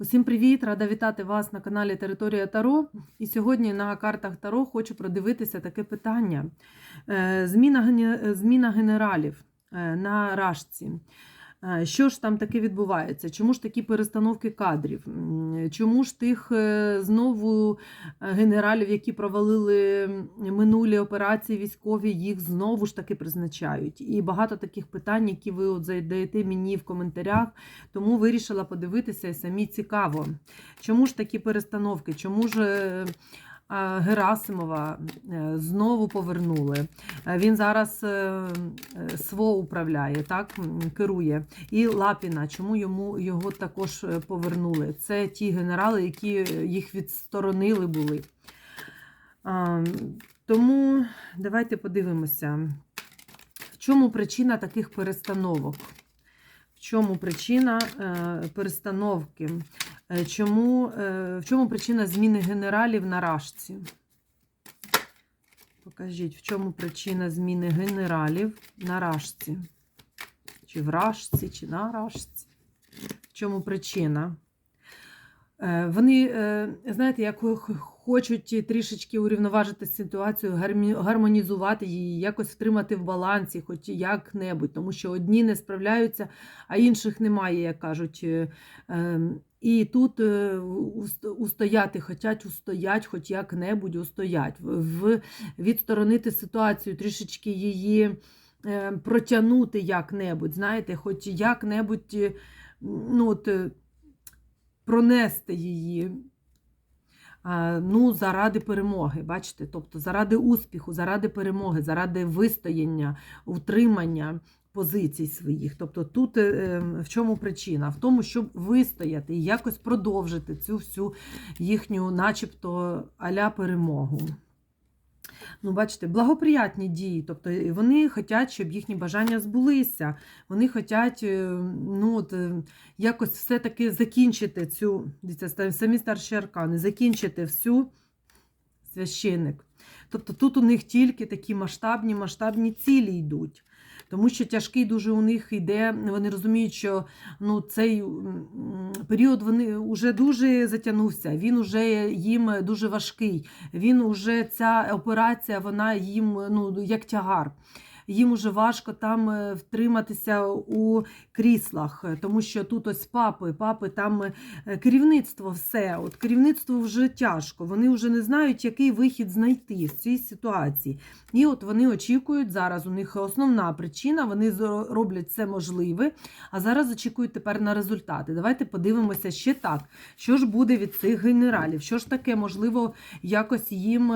Усім привіт! Рада вітати вас на каналі Територія Таро. І сьогодні на картах Таро хочу продивитися таке питання: Е, зміна, зміна генералів е, на рашці. Е, Що ж там таке відбувається? Чому ж такі перестановки кадрів? Чому ж тих е, знову е, генералів, які провалили минулі операції військові, їх знову ж таки призначають? І багато таких питань, які ви от задаєте мені в коментарях. Тому вирішила подивитися і самі цікаво. Чому ж такі перестановки? Чому ж Герасимова е, знову повернули? Е, Він зараз е, СВО управляє, так керує. І Лапіна, чому йому його також повернули? Це ті генерали, які їх відсторонили були. Тому давайте подивимося, в чому причина таких перестановок. В чому причина перестановки? Е, Чому, е, в чому причина зміни генералів на рашці? Покажіть, в чому причина зміни генералів на рашці? Чи в рашці, чи на рашці? В чому причина? Е, Вони, знаєте, як хочуть трішечки урівноважити ситуацію, гармонізувати її, якось втримати в балансі, хоч як-небудь, тому що одні не справляються, а інших немає, як кажуть. І тут е, уст- устояти, хочуть устоять, хоч як-небудь устоять, в- відсторонити ситуацію, трішечки її е, протягнути як-небудь, знаєте, хоч як-небудь е, ну, от, пронести її. Ну, заради перемоги, бачите, тобто заради успіху, заради перемоги, заради вистояння, утримання позицій своїх. Тобто тут е, е, в чому причина? В тому, щоб вистояти і якось продовжити цю всю їхню, начебто, аля перемогу. Ну, бачите, благоприятні дії, тобто вони хочуть, щоб їхні бажання збулися. Вони хочуть ну, от, е, якось все-таки закінчити цю, дивіться, самі старші аркани, закінчити всю священник. Тобто тут у них тільки такі масштабні, масштабні цілі йдуть. Тому що тяжкий дуже у них йде, вони розуміють, що ну, цей період вони вже дуже затягнувся, він уже їм дуже важкий. Він уже ця операція, вона їм ну, як тягар. Їм уже важко там е, втриматися у кріслах, е, тому що тут ось папи, папи там е, керівництво все. От керівництву вже тяжко. Вони вже не знають, який вихід знайти з цієї ситуації. І от вони очікують зараз. У них основна причина, вони роблять все можливе, а зараз очікують тепер на результати. Давайте подивимося ще так. Що ж буде від цих генералів? Що ж таке, можливо, якось їм,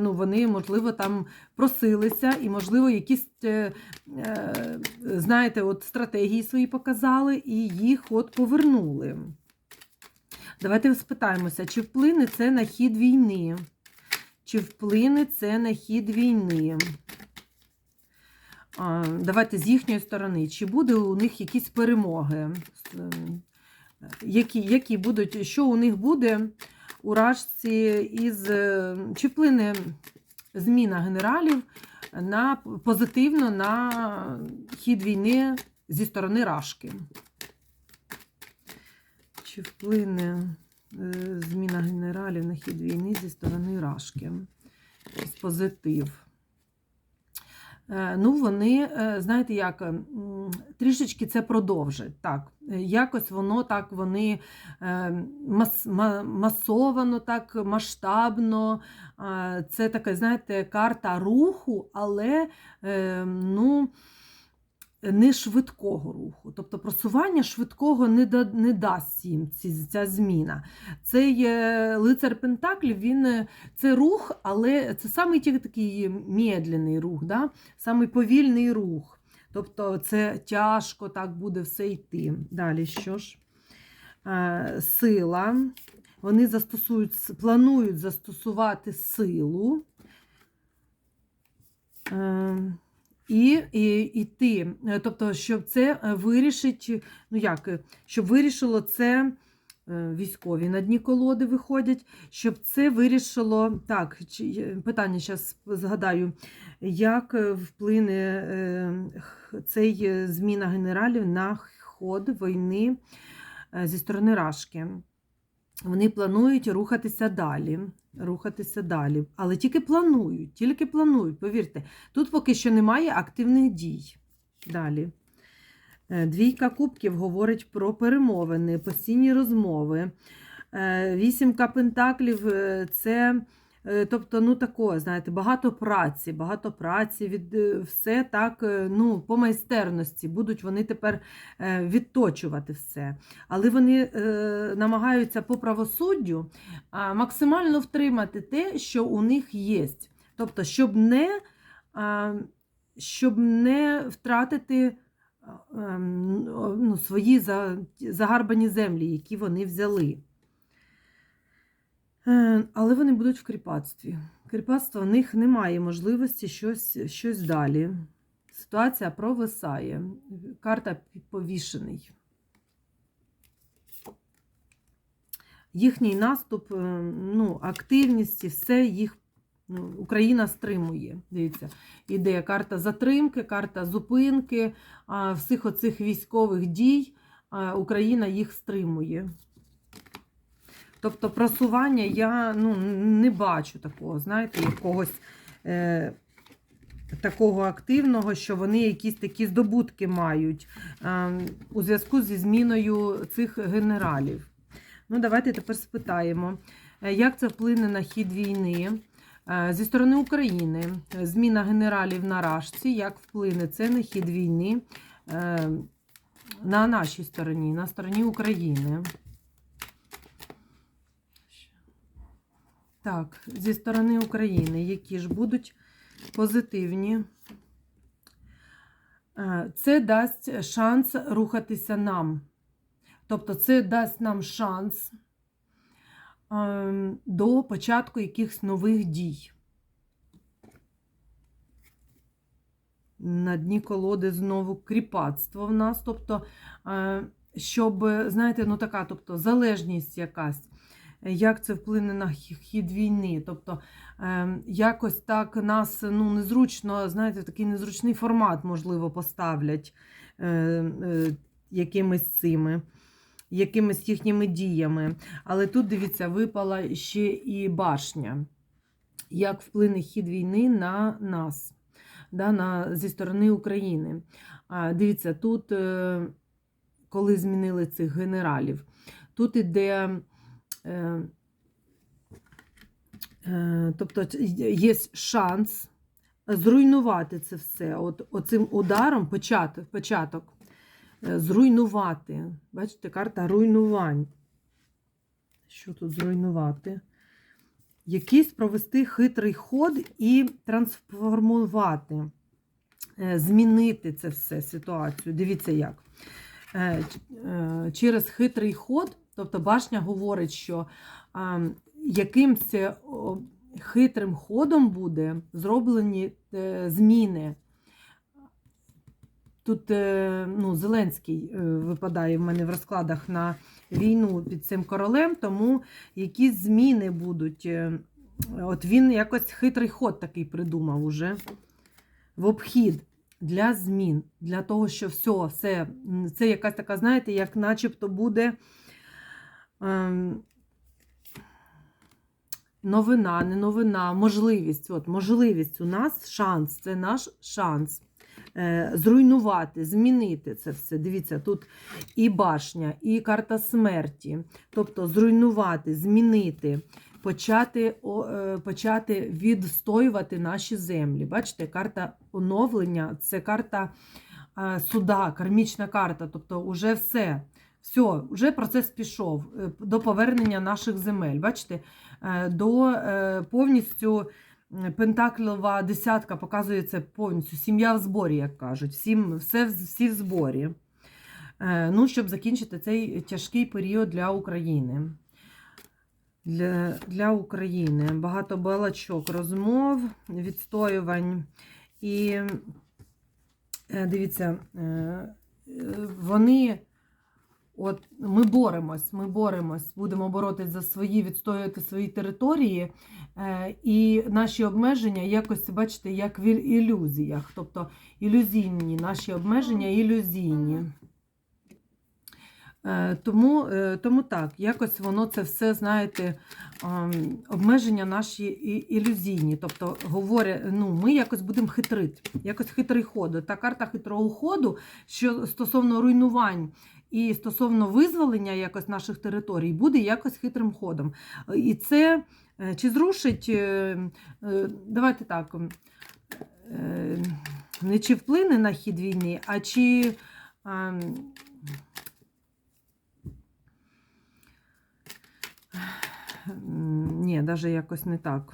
ну вони, можливо, там просилися, і, можливо, якісь, е, е, знаєте, от стратегії свої показали і їх от повернули. Давайте спитаємося, чи вплине це на хід війни? Чи вплине це на хід війни? Давайте з їхньої сторони, чи буде у них якісь перемоги? Ем, Які, які будуть, що у них буде у рашці із е, чи вплине зміна генералів на позитивно на хід війни зі сторони Рашки? Чи вплине е, зміна генералів на хід війни зі сторони Рашки? Позитив. Е, Ну, вони, е, знаєте, як трішечки це продовжать. Так, Е, якось воно так, вони е, мас, масовано, так масштабно. Це така, знаєте, карта руху, але е, ну, не швидкого руху. Тобто просування швидкого не, да, не дасть їм ці, ця зміна. Цей лицар Пентаклів, він е, це рух, але це тільки такий медленний рух, да? самий повільний рух. Тобто це тяжко так буде все йти. Далі що ж? Сила. Вони застосують, планують застосувати силу. Е, І, і іти, Е, тобто, щоб це е, вирішить, ну як, е, щоб вирішило це е, військові на дні колоди виходять, щоб це вирішило. Так, питання зараз згадаю, як е, вплине е, цей е, зміна генералів на ход війни е, зі сторони Рашки. вони планують рухатися далі. Рухатися далі. Але тільки планують, тільки планують, повірте. Тут поки що немає активних дій. Далі. Е, Двійка кубків говорить про перемовини, постійні розмови. Е, Вісімка пентаклів е, це, тобто, ну такое, знаєте, багато праці, багато праці, від, е, все так, е, ну, по майстерності. Будуть вони тепер е, відточувати все. Але вони е, намагаються по правосуддю максимально втримати те, що у них є. Тобто, щоб не, щоб не втратити ем, ну, свої загарбані землі, які вони взяли. Е, Але вони будуть в кріпацтві. Кріпацтва в них немає можливості щось, щось далі. Ситуація провисає. Карта повішений. Їхній наступ, е, ну, активність, все їх ну, Україна стримує. Дивіться, іде карта затримки, карта зупинки, всіх оцих військових дій Україна їх стримує. Тобто просування я ну, не бачу такого, знаєте, якогось е, такого активного, що вони якісь такі здобутки мають е, у зв'язку зі зміною цих генералів. Ну, давайте тепер спитаємо, е, як це вплине на хід війни Е, зі сторони України. Зміна генералів на рашці, як вплине це на хід війни е, на нашій стороні, на стороні України. Так, зі сторони України, які ж будуть позитивні. Е, Це дасть шанс рухатися нам. Тобто, це дасть нам шанс ем, до початку якихось нових дій. На дні колоди знову кріпацтво в нас. Тобто, е, щоб, знаєте, ну така, тобто залежність якась. Як це вплине на хід війни? Тобто е, якось так нас ну, незручно, знаєте, в такий незручний формат, можливо, поставлять е, е, якимись цими, якимись їхніми діями. Але тут, дивіться, випала ще і башня. Як вплине хід війни на нас, да, на, зі сторони України. А, дивіться, тут, е, коли змінили цих генералів, тут іде. Е, е, Тобто є шанс зруйнувати це все. От, оцим ударом початок, початок е, зруйнувати. Бачите, карта руйнувань. Що тут зруйнувати? Якийсь провести хитрий ход і трансформувати, змінити це все ситуацію. Дивіться як. Через хитрий ход, тобто башня говорить, що а, якимсь о, хитрим ходом буде зроблені е, зміни. Тут е, ну, Зеленський е, випадає в мене в розкладах на війну під цим королем, тому якісь зміни будуть. От він якось хитрий ход такий придумав уже в обхід для змін, для того, що все, все, це якась така, знаєте, як начебто буде новина, не новина, можливість. От, можливість у нас шанс, це наш шанс. е, Зруйнувати, змінити це все. Дивіться, тут і башня, і карта смерті. Тобто зруйнувати, змінити, почати, е, почати відстоювати наші землі. Бачите, карта оновлення це карта е, суда, кармічна карта. Тобто, вже все. Все, вже процес пішов е, до повернення наших земель. Бачите, е, до е, повністю Пентаклова десятка показує це повністю. Сім'я в зборі, як кажуть. Всім, все, всі в зборі. Ну, щоб закінчити цей тяжкий період для України. Для, для України багато балачок, розмов, відстоювань. І дивіться, вони. От ми боремось, ми боремось, будемо боротись за свої, відстоювати свої території, е, і наші обмеження якось, бачите, як в ілюзіях. Тобто ілюзійні, наші обмеження ілюзійні. Е, Тому, е, тому так, якось воно це все, знаєте, ем, обмеження наші ілюзійні. Тобто, говорять, ну, ми якось будемо хитрити, якось хитрий ход. Та карта хитрого ходу, що стосовно руйнувань і стосовно визволення якось наших територій, буде якось хитрим ходом. І це е, чи зрушить, е, е, давайте так, не чи вплине на хід війни, а чи. ем, Ні, навіть якось не так.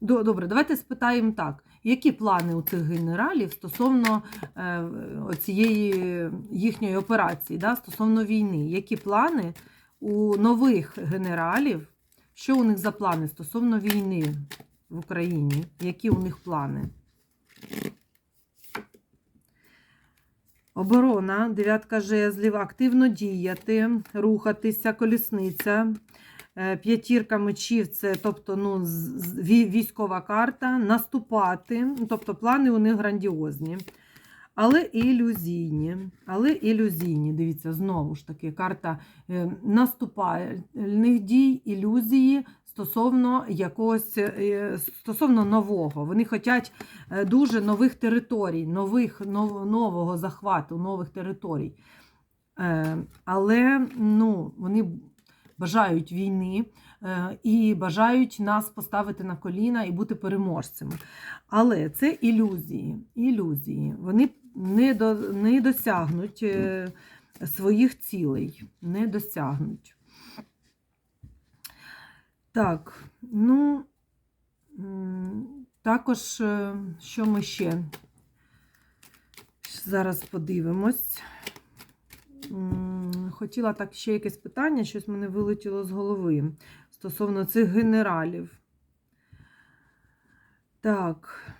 Добре, давайте спитаємо так. Які плани у цих генералів стосовно е, цієї їхньої операції, да, стосовно війни? Які плани у нових генералів? Що у них за плани стосовно війни в Україні? Які у них плани? Оборона, дев'ятка жезлів, активно діяти, рухатися, колісниця. Е, П'ятірка мечів це тобто, ну, військова карта, наступати, ну, тобто плани у них грандіозні. Але ілюзійні. Але ілюзійні. Дивіться, знову ж таки, карта е, наступальних дій, ілюзії стосовно якогось е, стосовно нового. Вони хочуть дуже нових територій, нових, нового захвату, нових територій. Але ну, вони бажають війни е, і бажають нас поставити на коліна і бути переможцями. Але це ілюзії. ілюзії. Вони не, до, не досягнуть е, своїх цілей. Не досягнуть. Так, ну, також, е, що ми ще зараз подивимось. Хотіла так ще якесь питання, щось мене вилетіло з голови стосовно цих генералів. Так.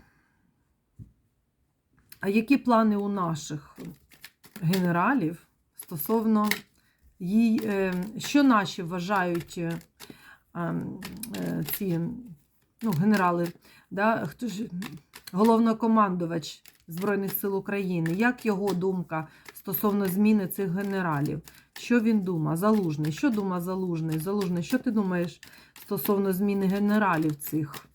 А які плани у наших генералів стосовно їй, е, що наші вважають е, ем, е, ці ну, генерали, да, хто ж головнокомандувач Збройних сил України? Як його думка стосовно зміни цих генералів? Що він думає? Залужний. Що думає Залужний? Залужний, що ти думаєш стосовно зміни генералів цих?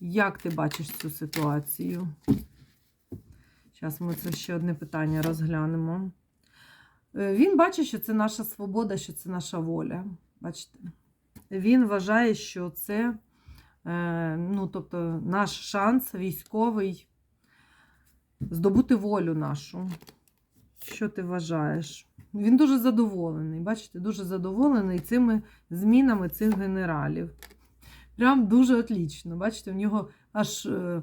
Як ти бачиш цю ситуацію? Зараз ми це ще одне питання розглянемо. Е, Він бачить, що це наша свобода, що це наша воля. Бачите? Він вважає, що це е, ну, тобто, наш шанс військовий здобути волю нашу. Що ти вважаєш? Він дуже задоволений. Бачите, дуже задоволений цими змінами цих генералів. Прям дуже отлічно. Бачите, в нього аж е,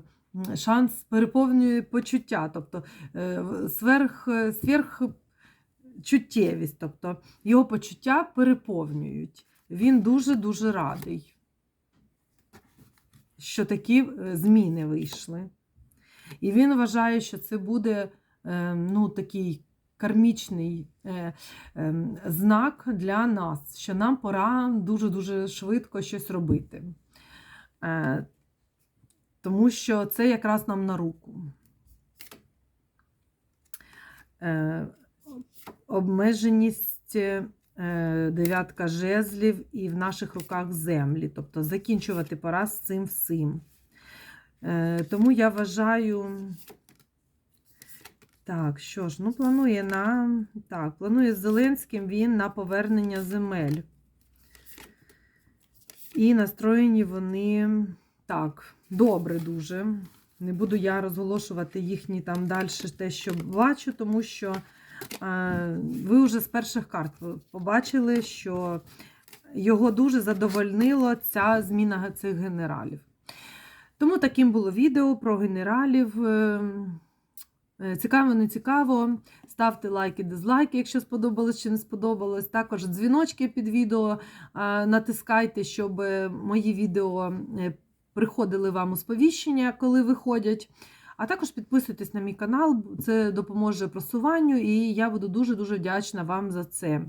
шанс переповнює почуття, тобто е, сверх, е, сверхчуттєвість, тобто його почуття переповнюють. Він дуже-дуже радий, що такі зміни вийшли. І він вважає, що це буде ну, такий кармічний е, е, знак для нас, що нам пора дуже-дуже швидко щось робити. Е, тому що це якраз нам на руку. Е, обмеженість дев'ятка жезлів і в наших руках землі. Тобто закінчувати пора з цим всім. Тому я вважаю. Так, що ж, ну, планує на. Так, планує з Зеленським він на повернення земель. І настроєні вони так, добре дуже. Не буду я розголошувати їхні там далі те, що бачу, тому що е, ви вже з перших карт побачили, що його дуже задовольнило ця зміна цих генералів. Тому таким було відео про генералів. Е, Цікаво, не цікаво. Ставте лайки, дизлайки, якщо сподобалось чи не сподобалось. Також дзвіночки під відео е, натискайте, щоб е, мої відео е, приходили вам у сповіщення, коли виходять. А також підписуйтесь на мій канал, це допоможе просуванню, і я буду дуже-дуже вдячна вам за це.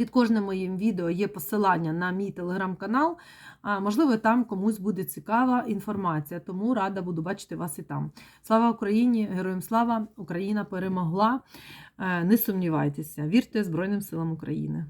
Під кожним моїм відео є посилання на мій телеграм-канал. Можливо, там комусь буде цікава інформація, тому рада буду бачити вас і там. Слава Україні! Героям слава! Україна перемогла! Е, Не сумнівайтеся, вірте Збройним силам України.